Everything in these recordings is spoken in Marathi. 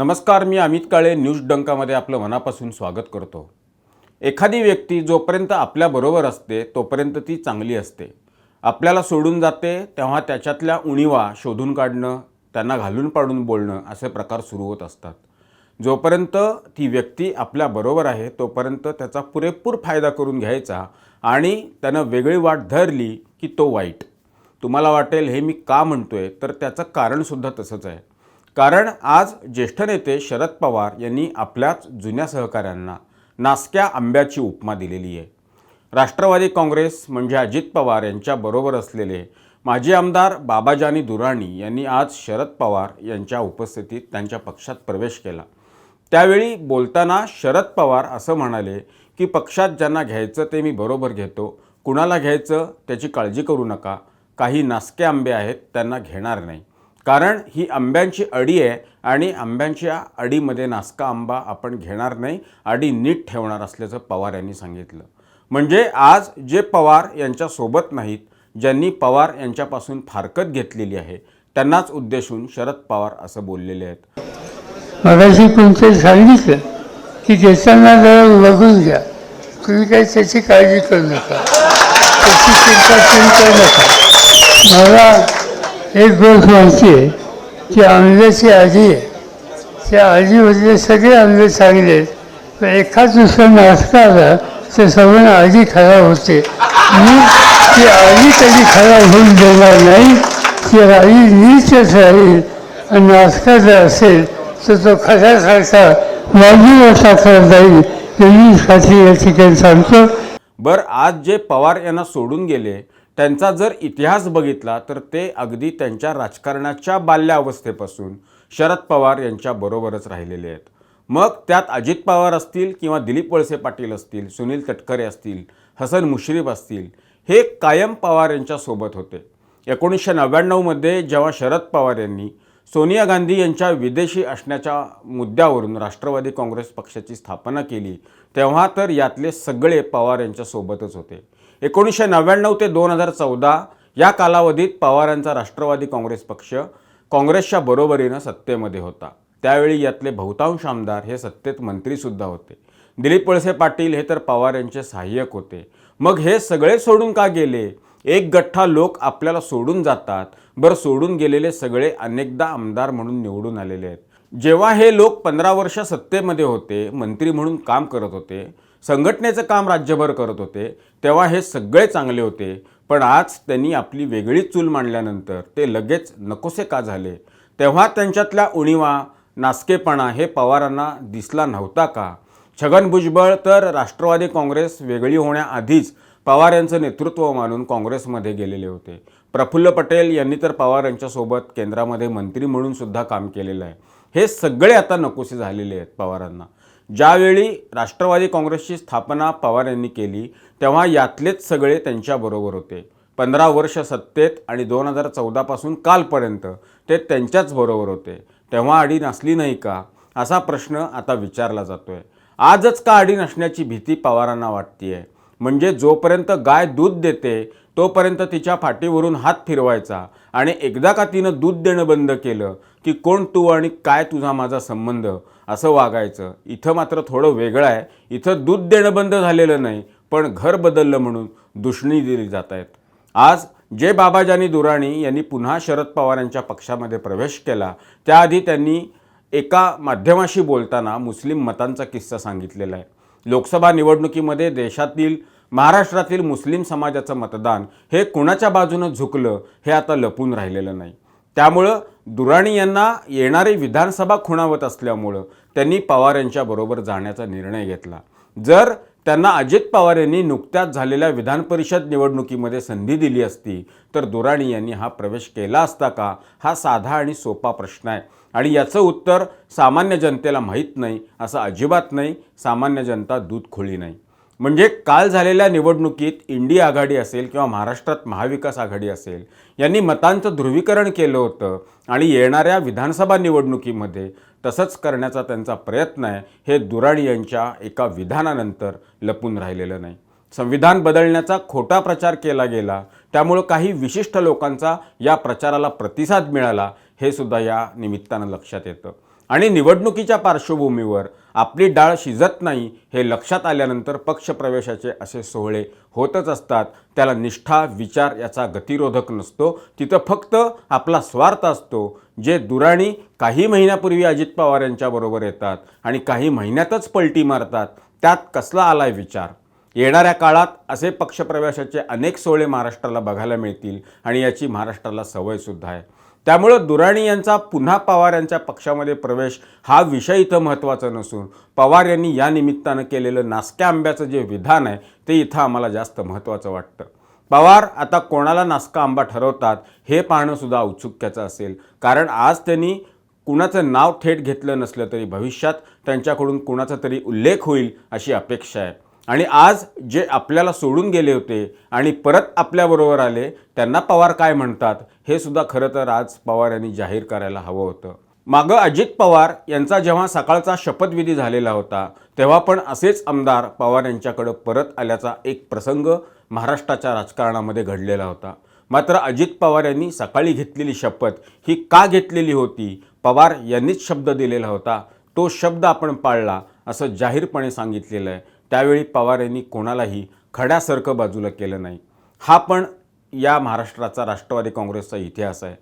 नमस्कार मी अमित काळे न्यूज डंकामध्ये आपलं मनापासून स्वागत करतो. एखादी व्यक्ती जोपर्यंत आपल्याबरोबर असते तोपर्यंत ती चांगली असते. आपल्याला सोडून जाते तेव्हा त्याच्यातल्या उणीवा शोधून काढणं त्यांना घालून पाडून बोलणं असे प्रकार सुरू होत असतात. जोपर्यंत ती व्यक्ती आपल्याबरोबर आहे तोपर्यंत त्याचा पुरेपूर फायदा करून घ्यायचा आणि त्यानं वेगळी वाट धरली की तो वाईट. तुम्हाला वाटेल हे मी का म्हणतो आहे तर त्याचं कारणसुद्धा तसंच आहे. कारण आज ज्येष्ठ नेते शरद पवार यांनी आपल्याच जुन्या सहकाऱ्यांना नासक्या आंब्याची उपमा दिलेली आहे. राष्ट्रवादी काँग्रेस म्हणजे अजित पवार यांच्याबरोबर असलेले माजी आमदार बाबाजानी दुराणी यांनी आज शरद पवार यांच्या उपस्थितीत त्यांच्या पक्षात प्रवेश केला. त्यावेळी बोलताना शरद पवार असं म्हणाले की पक्षात ज्यांना घ्यायचं ते मी बरोबर घेतो. कुणाला घ्यायचं त्याची काळजी करू नका. काही नासके आंबे आहेत त्यांना घेणार नाही. कारण ही आंब्यांची अडी आहे आणि आंब्यांच्या अडीमध्ये नासका आंबा आपण घेणार नाही. अडी नीट ठेवणार असल्याचं पवार यांनी सांगितलं. म्हणजे आज जे पवार यांच्यासोबत नाहीत ज्यांनी पवार यांच्यापासून फारकत घेतलेली आहे त्यांनाच उद्देशून शरद पवार असं बोललेले आहेत. मगाशी कोणतरी सांगितलं की घेताना जरा बघून घ्या. तुम्ही काही त्याची काळजी करू नका. त्याची चिंता चिंता नका. मला एक गोष्ट माहिती आहे? की आंब्याची आजी आहे. त्या आजीमधले म्हणजे सगळे आंबे चांगले आहेत. पण एखाद दुसरा नाश्ता आला तर सगळं आजी खराब होते. मी ती आजी कधी खराब होऊन देणार नाही. ती आजी नीचच राहील आणि नाश्ता जर असेल तर तो खऱ्यासारखा बाजूला टाकला जाईल. एवढी खात्री या ठिकाणी सांगतो. बरं आज जे पवार यांना सोडून गेले त्यांचा जर इतिहास बघितला तर ते अगदी त्यांच्या राजकारणाच्या बाल्यावस्थेपासून शरद पवार यांच्याबरोबरच राहिलेले आहेत. मग त्यात अजित पवार असतील किंवा दिलीप वळसे पाटील असतील सुनील तटकरे असतील हसन मुश्रीफ असतील हे कायम पवार यांच्यासोबत होते. एकोणीसशे नव्याण्णवमध्ये जेव्हा शरद पवार यांनी सोनिया गांधी यांच्या विदेशी असण्याच्या मुद्द्यावरून राष्ट्रवादी काँग्रेस पक्षाची स्थापना केली तेव्हा तर यातले सगळे पवार यांच्यासोबतच होते. एकोणीसशे नव्याण्णव ते दोन हजार चौदा या कालावधीत पवारांचा राष्ट्रवादी काँग्रेस पक्ष काँग्रेसच्या बरोबरीनं सत्तेमध्ये होता. त्यावेळी यातले बहुतांश आमदार हे सत्तेत मंत्रीसुद्धा होते. दिलीप वळसे पाटील हे तर पवार यांचे सहाय्यक होते. मग हे सगळे सोडून का गेले? एक गठ्ठा लोक आपल्याला सोडून जातात. बरं सोडून गेलेले सगळे अनेकदा आमदार म्हणून निवडून आलेले आहेत. जेव्हा हे लोक पंधरा वर्ष सत्तेमध्ये होते मंत्री म्हणून काम करत होते संघटनेचं काम राज्यभर करत होते तेव्हा हे सगळे चांगले होते पण आज त्यांनी आपली वेगळी चूल मांडल्यानंतर ते लगेच नकोसे का झाले? तेव्हा त्यांच्यातल्या उणीवा नासकेपणा हे पवारांना दिसला नव्हता का? छगन भुजबळ तर राष्ट्रवादी काँग्रेस वेगळी होण्याआधीच पवार यांचं नेतृत्व मानून काँग्रेसमध्ये गेलेले होते. प्रफुल्ल पटेल यांनी तर पवार यांच्यासोबत केंद्रामध्ये मंत्री म्हणून सुद्धा काम केलेलं आहे. हे सगळे आता नकोसे झालेले आहेत पवारांना. ज्यावेळी राष्ट्रवादी काँग्रेसची स्थापना पवार यांनी केली तेव्हा यातलेच सगळे त्यांच्याबरोबर होते. पंधरा वर्ष सत्तेत आणि दोन हजार चौदापासून कालपर्यंत ते त्यांच्याच बरोबर होते. तेव्हा अडी नसली नाही का? असा प्रश्न आता विचारला जातोय. आजच का अडी नसण्याची भीती पवारांना वाटतीये? म्हणजे जोपर्यंत गाय दूध देते तोपर्यंत तिच्या फाटीवरून हात फिरवायचा आणि एकदा का तिनं दूध देणं बंद केलं की कोण तू आणि काय तुझा माझा संबंध? असं वागायचं. इथं मात्र थोडं वेगळं आहे. इथं दूध देणं बंद झालेलं नाही पण घर बदललं म्हणून दुष्णी दिली जात आहेत आज जे बाबाजानी दुराणी यांनी पुन्हा शरद पवार यांच्या पक्षामध्ये प्रवेश केला त्याआधी त्यांनी एका माध्यमाशी बोलताना मुस्लिम मतांचा किस्सा सांगितलेला आहे. लोकसभा निवडणुकीमध्ये देशातील महाराष्ट्रातील मुस्लिम समाजाचं मतदान हे कुणाच्या बाजूनं झुकलं हे आता लपून राहिलेलं नाही. त्यामुळं दुराणी यांना येणारी विधानसभा खुणावत असल्यामुळं त्यांनी पवार यांच्याबरोबर जाण्याचा निर्णय घेतला. जर त्यांना अजित पवार यांनी नुकत्याच झालेल्या विधान परिषद निवडणुकीमध्ये संधी दिली असती तर दुराणी यांनी हा प्रवेश केला असता का? हा साधा आणि सोपा प्रश्न आहे. आणि याचं उत्तर सामान्य जनतेला माहीत नाही असं अजिबात नाही. सामान्य जनता दूध खोळी नाही. म्हणजे काल झालेल्या निवडणुकीत इंडिया आघाडी असेल किंवा महाराष्ट्रात महाविकास आघाडी असेल यांनी मतांचं ध्रुवीकरण केलं होतं आणि येणाऱ्या विधानसभा निवडणुकीमध्ये तसंच करण्याचा त्यांचा प्रयत्न आहे हे दुराणी यांच्या एका विधानानंतर लपून राहिलेलं नाही. संविधान बदलण्याचा खोटा प्रचार केला गेला त्यामुळं काही विशिष्ट लोकांचा या प्रचाराला प्रतिसाद मिळाला हे सुद्धा या निमित्तानं लक्षात येतं. आणि निवडणुकीच्या पार्श्वभूमीवर आपली डाळ शिजत नाही हे लक्षात आल्यानंतर पक्षप्रवेशाचे असे सोहळे होतच असतात. त्याला निष्ठा विचार याचा गतिरोधक नसतो. तिथं फक्त आपला स्वार्थ असतो जे दुराणी काही महिन्यापूर्वी अजित पवार यांच्याबरोबर येतात आणि काही महिन्यातच पलटी मारतात. त्यात कसला आलाय विचार? येणाऱ्या काळात असे पक्षप्रवेशाचे अनेक सोहळे महाराष्ट्राला बघायला मिळतील आणि याची महाराष्ट्राला सवयसुद्धा आहे. त्यामुळं दुराणी यांचा पुन्हा पवार यांच्या पक्षामध्ये प्रवेश हा विषय इथं महत्त्वाचा नसून पवार यांनी या निमित्तानं केलेलं नासक्या आंब्याचं जे विधान आहे ते इथं आम्हाला जास्त महत्त्वाचं वाटतं. पवार आता कोणाला नासका आंबा ठरवतात हे पाहणंसुद्धा औत्सुक्याचं असेल. कारण आज त्यांनी कुणाचं नाव थेट घेतलं नसलं तरी भविष्यात त्यांच्याकडून कुणाचा तरी उल्लेख होईल अशी अपेक्षा आहे. आणि आज जे आपल्याला सोडून गेले होते आणि परत आपल्याबरोबर आले त्यांना पवार काय म्हणतात हे सुद्धा खरं तर आज पवार यांनी जाहीर करायला हवं होतं. मागं अजित पवार यांचा जेव्हा सकाळचा शपथविधी झालेला होता तेव्हा पण असेच आमदार पवार यांच्याकडं परत आल्याचा एक प्रसंग महाराष्ट्राच्या राजकारणामध्ये घडलेला होता. मात्र अजित पवार यांनी सकाळी घेतलेली शपथ ही का घेतलेली होती पवार यांनीच शब्द दिलेला होता. तो शब्द आपण पाळला असं जाहीरपणे सांगितलेलं आहे. त्यावेळी पवार यांनी कोणालाही खड्यासारखं बाजूला केलं नाही. हा पण या महाराष्ट्राचा राष्ट्रवादी काँग्रेसचा इतिहास आहे.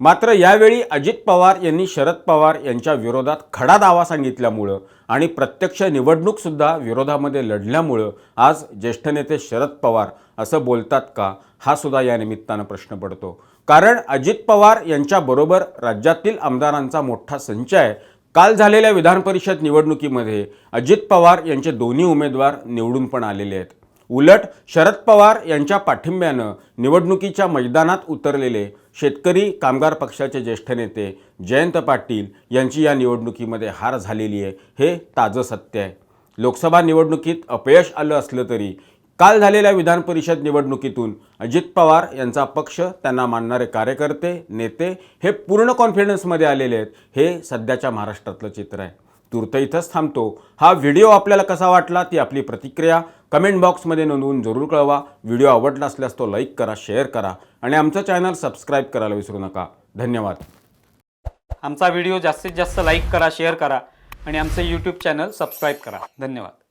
मात्र यावेळी अजित पवार यांनी शरद पवार यांच्या विरोधात खडा दावा सांगितल्यामुळं आणि प्रत्यक्ष निवडणूकसुद्धा विरोधामध्ये लढल्यामुळं आज ज्येष्ठ नेते शरद पवार असं बोलतात का हा सुद्धा या निमित्तानं प्रश्न पडतो. कारण अजित पवार यांच्याबरोबर राज्यातील आमदारांचा मोठा संच आहे. काल झालेल्या विधान परिषद निवडणुकीमध्ये अजित पवार यांचे दोन्ही उमेदवार निवडून पण आलेले आहेत. उलट शरद पवार यांच्या पाठिंब्यानं निवडणुकीच्या मैदानात उतरलेले शेतकरी कामगार पक्षाचे ज्येष्ठ नेते जयंत पाटील यांची या निवडणुकीमध्ये हार झालेली आहे हे ताजं सत्य आहे. लोकसभा निवडणुकीत अपयश आलं असलं तरी काल झालेल्या विधान परिषद निवडणुकीतून अजित पवार यांचा पक्ष त्यांना मानणारे कार्यकर्ते नेते हे पूर्ण कॉन्फिडन्समध्ये आलेले आहेत. हे सध्याच्या महाराष्ट्रातलं चित्र आहे. तूर्त इथंच थांबतो. हा व्हिडिओ आपल्याला कसा वाटला ती आपली प्रतिक्रिया कमेंट बॉक्समध्ये नोंदवून जरूर कळवा. व्हिडिओ आवडला असल्यास तो लाईक करा शेअर करा आणि आमचं चॅनल सबस्क्राईब करायला विसरू नका. धन्यवाद. आमचा व्हिडिओ जास्तीत जास्त लाईक करा शेअर करा आणि आमचं यूट्यूब चॅनल सबस्क्राईब करा. धन्यवाद.